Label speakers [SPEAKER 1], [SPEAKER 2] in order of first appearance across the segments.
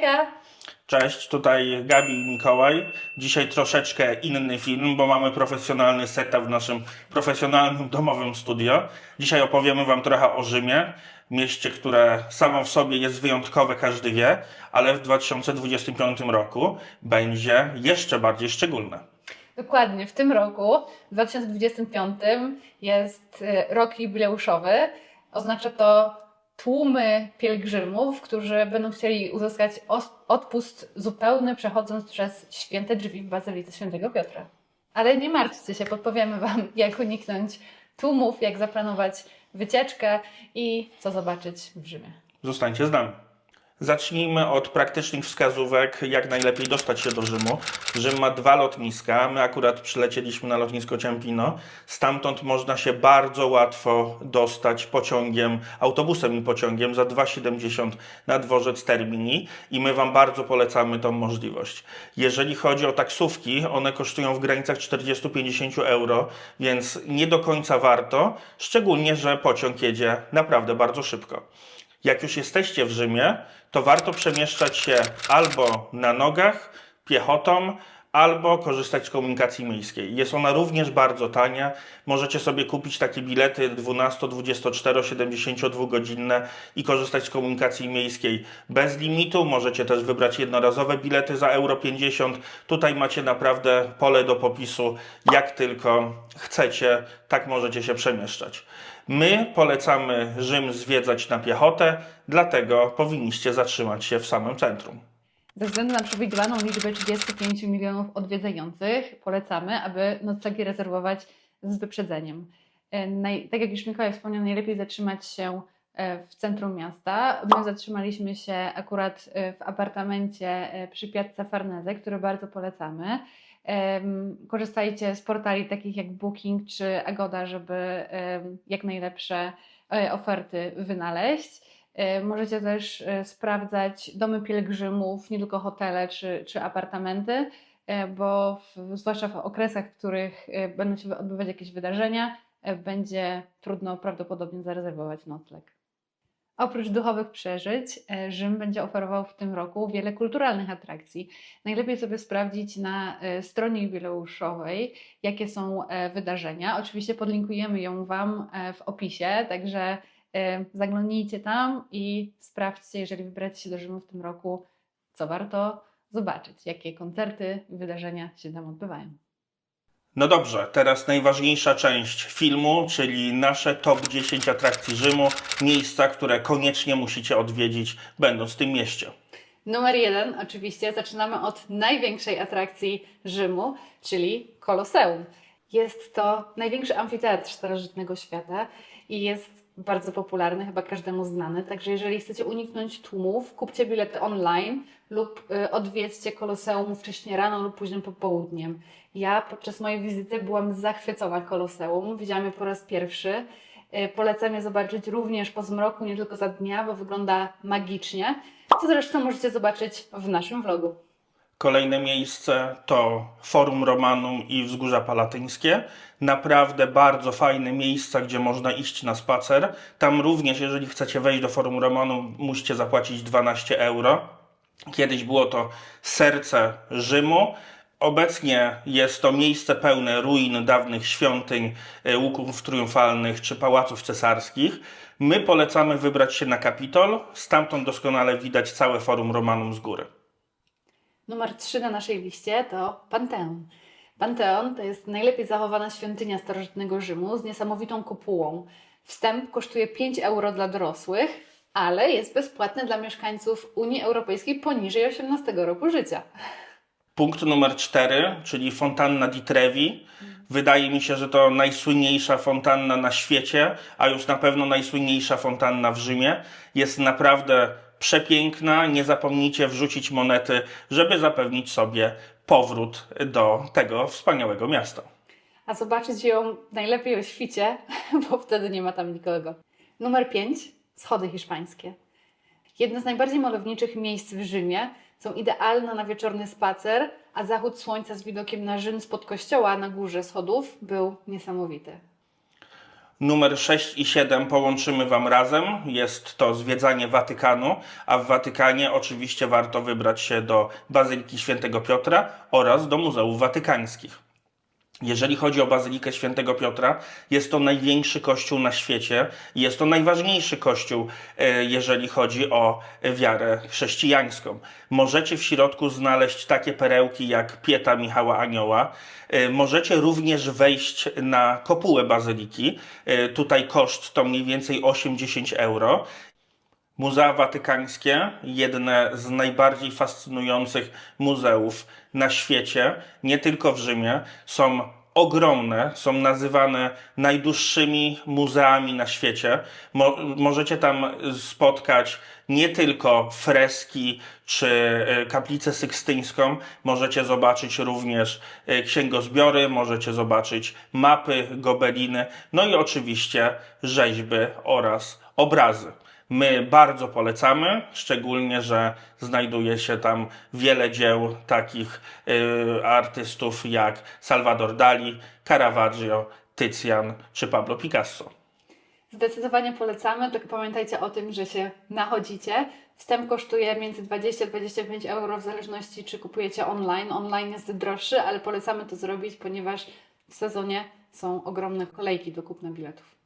[SPEAKER 1] Hejka!
[SPEAKER 2] Cześć, tutaj Gabi i Mikołaj. Dzisiaj troszeczkę inny film, bo mamy profesjonalny setup w naszym profesjonalnym domowym studio. Dzisiaj opowiemy Wam trochę o Rzymie, mieście, które samo w sobie jest wyjątkowe, każdy wie, ale w 2025 roku będzie jeszcze bardziej szczególne.
[SPEAKER 1] Dokładnie, w tym roku, w 2025, jest y, rok jubileuszowy. Oznacza to tłumy pielgrzymów, którzy będą chcieli uzyskać odpust zupełny, przechodząc przez święte drzwi w Bazylice Świętego Piotra. Ale nie martwcie się, podpowiemy Wam, jak uniknąć tłumów, jak zaplanować wycieczkę i co zobaczyć w Rzymie.
[SPEAKER 2] Zostańcie z nami. Zacznijmy od praktycznych wskazówek, jak najlepiej dostać się do Rzymu. Rzym ma dwa lotniska. My akurat przylecieliśmy na lotnisko Ciampino. Stamtąd można się bardzo łatwo dostać pociągiem, autobusem i pociągiem za 2,70 na dworzec Termini i my Wam bardzo polecamy tą możliwość. Jeżeli chodzi o taksówki, one kosztują w granicach 40-50 euro, więc nie do końca warto, szczególnie, że pociąg jedzie naprawdę bardzo szybko. Jak już jesteście w Rzymie, to warto przemieszczać się albo na nogach, piechotą, albo korzystać z komunikacji miejskiej. Jest ona również bardzo tania. Możecie sobie kupić takie bilety 12, 24, 72 godzinne i korzystać z komunikacji miejskiej bez limitu. Możecie też wybrać jednorazowe bilety za euro 50. Tutaj macie naprawdę pole do popisu, jak tylko chcecie, tak możecie się przemieszczać. My polecamy Rzym zwiedzać na piechotę, dlatego powinniście zatrzymać się w samym centrum.
[SPEAKER 1] Ze względu na przewidywaną liczbę 35 milionów odwiedzających, polecamy, aby noclegi rezerwować z wyprzedzeniem. E, Naj, tak jak już Mikołaj wspomniał, najlepiej zatrzymać się e, w centrum miasta. My zatrzymaliśmy się akurat e, w apartamencie przy Piazza Farnese, który bardzo polecamy. Korzystajcie z portali takich jak Booking czy Agoda, żeby jak najlepsze oferty wynaleźć. E, Możecie też e, sprawdzać domy pielgrzymów, nie tylko hotele czy, czy apartamenty, e, bo w, zwłaszcza w okresach, w których będą się odbywać jakieś wydarzenia, będzie trudno prawdopodobnie zarezerwować nocleg. Oprócz duchowych przeżyć, Rzym będzie oferował w tym roku wiele kulturalnych atrakcji. Najlepiej sobie sprawdzić na stronie jubileuszowej, jakie są wydarzenia. Oczywiście podlinkujemy ją Wam w opisie, także zaglądnijcie tam i sprawdźcie, jeżeli wybracie się do Rzymu w tym roku, co warto zobaczyć, jakie koncerty i wydarzenia się tam odbywają.
[SPEAKER 2] No dobrze, teraz najważniejsza część filmu, czyli nasze top 10 atrakcji Rzymu, miejsca, które koniecznie musicie odwiedzić, będąc w tym mieście.
[SPEAKER 1] Numer jeden, oczywiście, zaczynamy od największej atrakcji Rzymu, czyli Koloseum. Jest to największy amfiteatr starożytnego świata i jest bardzo popularny, chyba każdemu znany. Także jeżeli chcecie uniknąć tłumów, kupcie bilety online lub y, odwiedźcie Koloseum wcześniej rano lub późnym popołudniem. Ja podczas mojej wizyty byłam zachwycona Koloseum, widziałam je po raz pierwszy. Y, Polecam je zobaczyć również po zmroku, nie tylko za dnia, bo wygląda magicznie. Co zresztą możecie zobaczyć w naszym vlogu.
[SPEAKER 2] Kolejne miejsce to Forum Romanum i Wzgórza Palatyńskie. Naprawdę bardzo fajne miejsca, gdzie można iść na spacer. Tam również, jeżeli chcecie wejść do Forum Romanum, musicie zapłacić 12 euro. Kiedyś było to serce Rzymu. Obecnie jest to miejsce pełne ruin dawnych świątyń, e, łuków triumfalnych czy pałaców cesarskich. My polecamy wybrać się na Kapitol. Stamtąd doskonale widać całe Forum Romanum z góry.
[SPEAKER 1] Numer 3 na naszej liście to Panteon. Panteon to jest najlepiej zachowana świątynia starożytnego Rzymu z niesamowitą kopułą. Wstęp kosztuje 5 euro dla dorosłych, ale jest bezpłatny dla mieszkańców Unii Europejskiej poniżej 18 roku życia.
[SPEAKER 2] Punkt numer 4, czyli fontanna di Trevi. Wydaje mi się, że to najsłynniejsza fontanna na świecie, a już na pewno najsłynniejsza fontanna w Rzymie. Jest naprawdę przepiękna. Nie zapomnijcie wrzucić monety, żeby zapewnić sobie powrót do tego wspaniałego miasta.
[SPEAKER 1] A zobaczyć ją najlepiej o świcie, bo wtedy nie ma tam nikogo. Numer 5. Schody hiszpańskie. Jedne z najbardziej malowniczych miejsc w Rzymie są idealne na wieczorny spacer, a zachód słońca z widokiem na Rzym spod kościoła na górze schodów był niesamowity.
[SPEAKER 2] Numer 6 i 7 połączymy Wam razem. Jest to zwiedzanie Watykanu, a w Watykanie oczywiście warto wybrać się do Bazyliki Świętego Piotra oraz do Muzeów Watykańskich. Jeżeli chodzi o Bazylikę Świętego Piotra, jest to największy kościół na świecie. Jest to najważniejszy kościół, e, jeżeli chodzi o wiarę chrześcijańską. Możecie w środku znaleźć takie perełki jak Pieta Michała Anioła. E, Możecie również wejść na kopułę Bazyliki. E, Tutaj koszt to mniej więcej 8-10 euro. Muzea Watykańskie, jedne z najbardziej fascynujących muzeów na świecie, nie tylko w Rzymie, są ogromne, są nazywane najdłuższymi muzeami na świecie. Mo- możecie tam spotkać nie tylko freski czy e, kaplicę sykstyńską, możecie zobaczyć również e, księgozbiory, możecie zobaczyć mapy, gobeliny, no i oczywiście rzeźby oraz obrazy. My bardzo polecamy, szczególnie, że znajduje się tam wiele dzieł takich y, artystów jak Salvador Dali, Caravaggio, Tycjan czy Pablo Picasso.
[SPEAKER 1] Zdecydowanie polecamy, tylko pamiętajcie o tym, że się nachodzicie. Wstęp kosztuje między 20 a 25 euro w zależności czy kupujecie online. Online jest droższy, ale polecamy to zrobić, ponieważ w sezonie są ogromne kolejki do kupna biletów.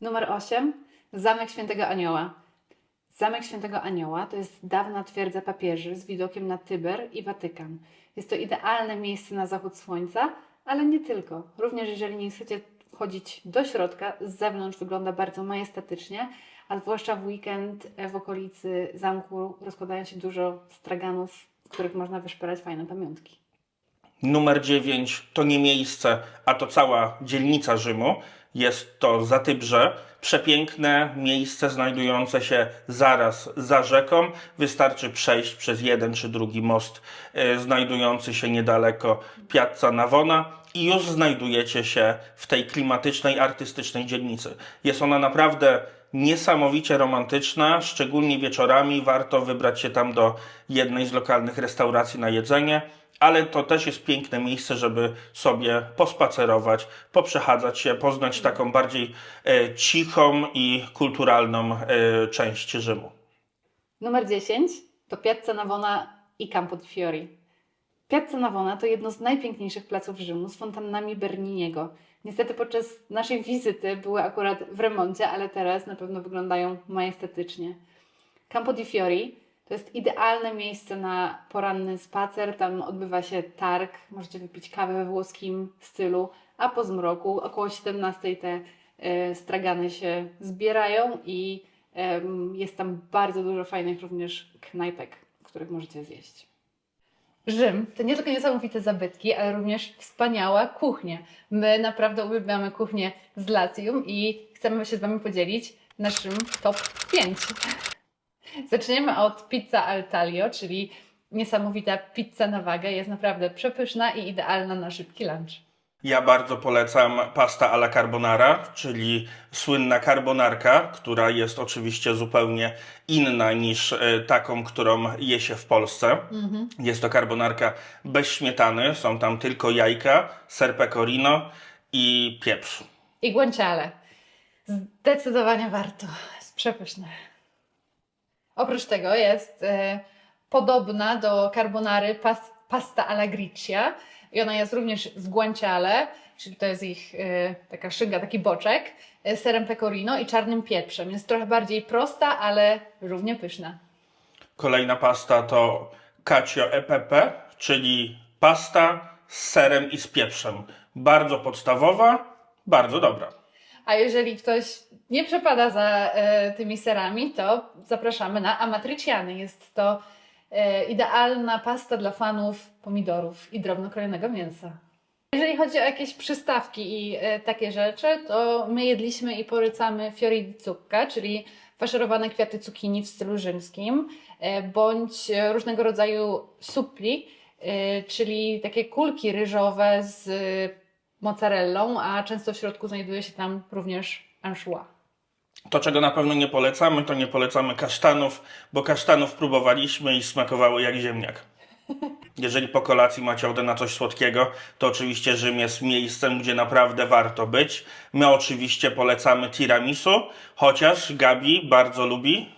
[SPEAKER 1] Numer 8. Zamek Świętego Anioła. Zamek Świętego Anioła to jest dawna twierdza papieży z widokiem na Tyber i Watykan. Jest to idealne miejsce na zachód słońca, ale nie tylko. Również jeżeli nie chcecie wchodzić do środka, z zewnątrz wygląda bardzo majestatycznie, a zwłaszcza w weekend e, w okolicy zamku rozkładają się dużo straganów, w których można wyszperać fajne pamiątki.
[SPEAKER 2] Numer 9 to nie miejsce, a to cała dzielnica Rzymu. Jest to Zatybrze, przepiękne miejsce znajdujące się zaraz za rzeką. Wystarczy przejść przez jeden czy drugi most e, znajdujący się niedaleko Piazza Navona i już znajdujecie się w tej klimatycznej, artystycznej dzielnicy. Jest ona naprawdę niesamowicie romantyczna, szczególnie wieczorami. Warto wybrać się tam do jednej z lokalnych restauracji na jedzenie ale to też jest piękne miejsce, żeby sobie pospacerować, poprzechadzać się, poznać taką bardziej e, cichą i kulturalną e, część Rzymu.
[SPEAKER 1] Numer 10 to Piazza Navona i Campo di Fiori. Piazza Navona to jedno z najpiękniejszych placów Rzymu z fontannami Berniniego. Niestety podczas naszej wizyty były akurat w remoncie, ale teraz na pewno wyglądają majestatycznie. Campo di Fiori to jest idealne miejsce na poranny spacer. Tam odbywa się targ, możecie wypić kawę we włoskim stylu, a po zmroku około 17 te e, stragany się zbierają i jest tam bardzo dużo fajnych również knajpek, w których możecie zjeść. Rzym to nie tylko niesamowite zabytki, ale również wspaniała kuchnia. My naprawdę uwielbiamy kuchnię z Latium i chcemy się z Wami podzielić naszym top 5. Zaczniemy od pizza al taglio, czyli niesamowita pizza na wagę. Jest naprawdę przepyszna i idealna na szybki lunch.
[SPEAKER 2] Ja bardzo polecam pasta alla carbonara, czyli słynna carbonarka, która jest oczywiście zupełnie inna niż e, taką, którą je się w Polsce. Jest to carbonarka bez śmietany, są tam tylko jajka, ser pecorino i pieprz.
[SPEAKER 1] I guanciale. Zdecydowanie warto. Jest przepyszne. Oprócz tego jest e, podobna do carbonary pas, pasta alla griccia i ona jest również z guanciale, czyli to jest ich e, taka szyga, taki boczek, e, serem pecorino i czarnym pieprzem. Jest trochę bardziej prosta, ale równie pyszna.
[SPEAKER 2] Kolejna pasta to cacio e pepe, czyli pasta z serem i z pieprzem. Bardzo podstawowa, bardzo dobra.
[SPEAKER 1] A jeżeli ktoś nie przepada za e, tymi serami, to zapraszamy na amatriciany. Jest to idealna pasta dla fanów pomidorów i drobno krojonego mięsa. Jeżeli chodzi o jakieś przystawki i e, takie rzeczy, to my jedliśmy i polecamy fiori di zucca, czyli faszerowane kwiaty cukinii w stylu rzymskim, e, bądź e, różnego rodzaju supli, e, czyli takie kulki ryżowe z e, mozzarellą, a często w środku znajduje się tam również anchois.
[SPEAKER 2] To, czego na pewno nie polecamy, to nie polecamy kasztanów, bo kasztanów próbowaliśmy i smakowały jak ziemniak. Jeżeli po kolacji macie ochotę na coś słodkiego, to oczywiście Rzym jest miejscem, gdzie naprawdę warto być. My oczywiście polecamy tiramisu, chociaż Gabi bardzo lubi.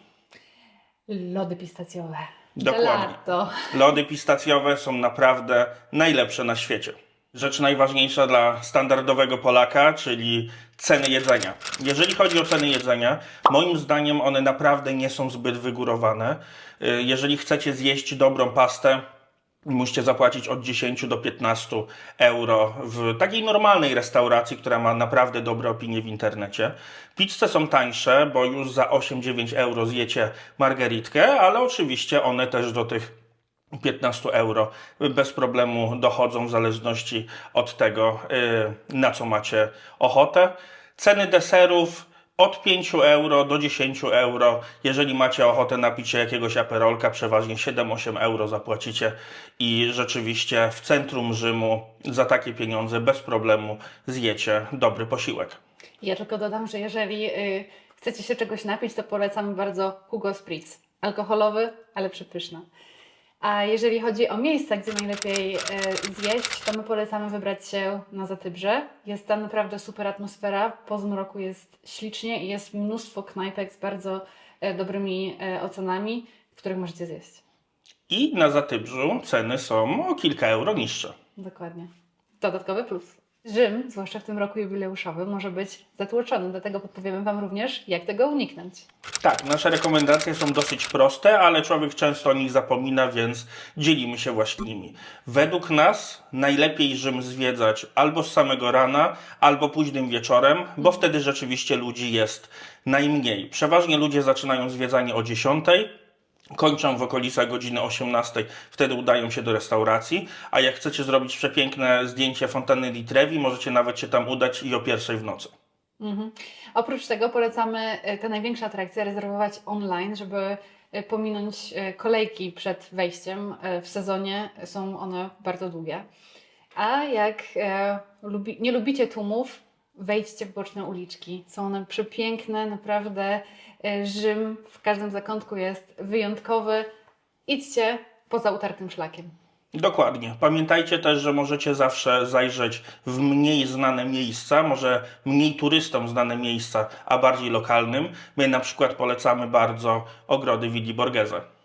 [SPEAKER 1] Lody pistacjowe.
[SPEAKER 2] Dokładnie.
[SPEAKER 1] Gelato.
[SPEAKER 2] Lody pistacjowe są naprawdę najlepsze na świecie. Rzecz najważniejsza dla standardowego Polaka, czyli ceny jedzenia. Jeżeli chodzi o ceny jedzenia, moim zdaniem one naprawdę nie są zbyt wygórowane. Y, Jeżeli chcecie zjeść dobrą pastę, musicie zapłacić od 10 do 15 euro w takiej normalnej restauracji, która ma naprawdę dobre opinie w internecie. Pizze są tańsze, bo już za 8-9 euro zjecie margaritkę, ale oczywiście one też do tych 15 euro bez problemu dochodzą w zależności od tego, yy, na co macie ochotę. Ceny deserów od 5 euro do 10 euro. Jeżeli macie ochotę napić się jakiegoś aperolka, przeważnie 7-8 euro zapłacicie i rzeczywiście w centrum Rzymu za takie pieniądze bez problemu zjecie dobry posiłek.
[SPEAKER 1] Ja tylko dodam, że jeżeli y, chcecie się czegoś napić, to polecamy bardzo Hugo Spritz. Alkoholowy, ale przepyszny. A jeżeli chodzi o miejsca, gdzie najlepiej y, zjeść, to my polecamy wybrać się na Zatybrze. Jest tam naprawdę super atmosfera. Po zmroku jest ślicznie i jest mnóstwo knajpek z bardzo y, dobrymi y, ocenami, w których możecie zjeść.
[SPEAKER 2] I na Zatybrzu ceny są o kilka euro niższe.
[SPEAKER 1] Dokładnie. Dodatkowy plus. Rzym, zwłaszcza w tym roku jubileuszowym, może być zatłoczony, dlatego podpowiemy Wam również, jak tego uniknąć.
[SPEAKER 2] Tak, nasze rekomendacje są dosyć proste, ale człowiek często o nich zapomina, więc dzielimy się właśnie nimi. Według nas najlepiej Rzym zwiedzać albo z samego rana, albo późnym wieczorem, bo wtedy rzeczywiście ludzi jest najmniej. Przeważnie ludzie zaczynają zwiedzanie o 10. Kończą w okolicach godziny 18, wtedy udają się do restauracji, a jak chcecie zrobić przepiękne zdjęcie fontanny di Trevi, możecie nawet się tam udać i o pierwszej w nocy.
[SPEAKER 1] Mhm. Oprócz tego polecamy e, te największe atrakcje rezerwować online, żeby e, pominąć e, kolejki przed wejściem. W sezonie są one bardzo długie. A jak lubi, nie lubicie tłumów, wejdźcie w boczne uliczki. Są one przepiękne, naprawdę e, Rzym w każdym zakątku jest wyjątkowy. Idźcie poza utartym szlakiem.
[SPEAKER 2] Dokładnie. Pamiętajcie też, że możecie zawsze zajrzeć w mniej znane miejsca, może mniej turystom znane miejsca, a bardziej lokalnym. My na przykład polecamy bardzo ogrody Vidi Borghese.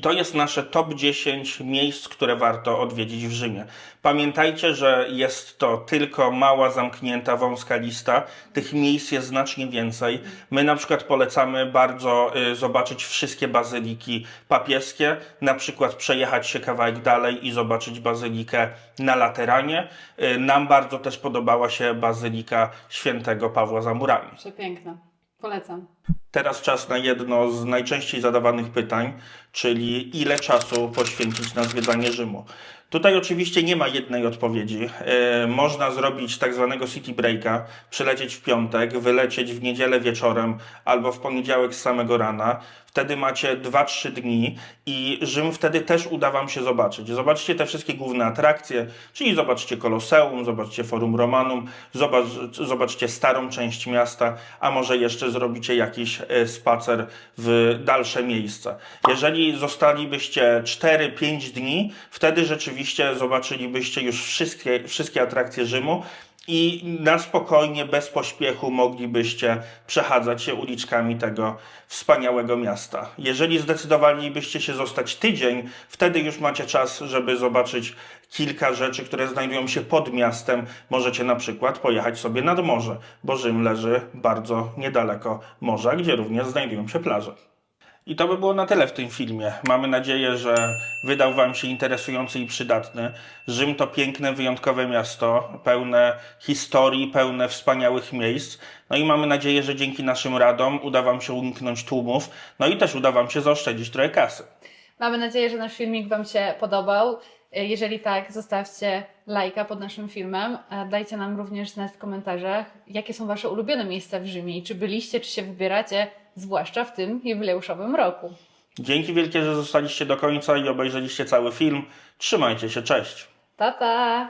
[SPEAKER 2] To jest nasze top 10 miejsc, które warto odwiedzić w Rzymie. Pamiętajcie, że jest to tylko mała, zamknięta, wąska lista. Tych miejsc jest znacznie więcej. My na przykład polecamy bardzo y, zobaczyć wszystkie bazyliki papieskie, na przykład przejechać się kawałek dalej i zobaczyć bazylikę na Lateranie. Y, nam bardzo też podobała się bazylika świętego Pawła za murami.
[SPEAKER 1] Przepiękne. Polecam.
[SPEAKER 2] Teraz czas na jedno z najczęściej zadawanych pytań, czyli ile czasu poświęcić na zwiedzanie Rzymu. Tutaj oczywiście nie ma jednej odpowiedzi. E, można zrobić tak zwanego city breaka, przylecieć w piątek, wylecieć w niedzielę wieczorem albo w poniedziałek z samego rana. Wtedy macie 2-3 dni i Rzym wtedy też uda Wam się zobaczyć. Zobaczcie te wszystkie główne atrakcje, czyli zobaczcie Koloseum, zobaczcie Forum Romanum, zobacz, zobaczcie starą część miasta, a może jeszcze zrobicie jakiś e, spacer w dalsze miejsca. Jeżeli zostalibyście 4-5 dni, wtedy rzeczywiście zobaczylibyście już wszystkie, wszystkie atrakcje Rzymu i na spokojnie, bez pośpiechu moglibyście przechadzać się uliczkami tego wspaniałego miasta. Jeżeli zdecydowalibyście się zostać tydzień, wtedy już macie czas, żeby zobaczyć kilka rzeczy, które znajdują się pod miastem. Możecie na przykład pojechać sobie nad morze, bo Rzym leży bardzo niedaleko morza, gdzie również znajdują się plaże. I to by było na tyle w tym filmie. Mamy nadzieję, że wydał Wam się interesujący i przydatny. Rzym to piękne, wyjątkowe miasto, pełne historii, pełne wspaniałych miejsc. No i mamy nadzieję, że dzięki naszym radom uda Wam się uniknąć tłumów, no i też uda Wam się zaoszczędzić trochę kasy.
[SPEAKER 1] Mamy nadzieję, że nasz filmik Wam się podobał. Jeżeli tak, zostawcie lajka pod naszym filmem. Dajcie nam również znać w komentarzach, jakie są Wasze ulubione miejsca w Rzymie i czy byliście, czy się wybieracie, zwłaszcza w tym jubileuszowym roku.
[SPEAKER 2] Dzięki wielkie, że zostaliście do końca i obejrzeliście cały film. Trzymajcie się, cześć!
[SPEAKER 1] Pa, pa!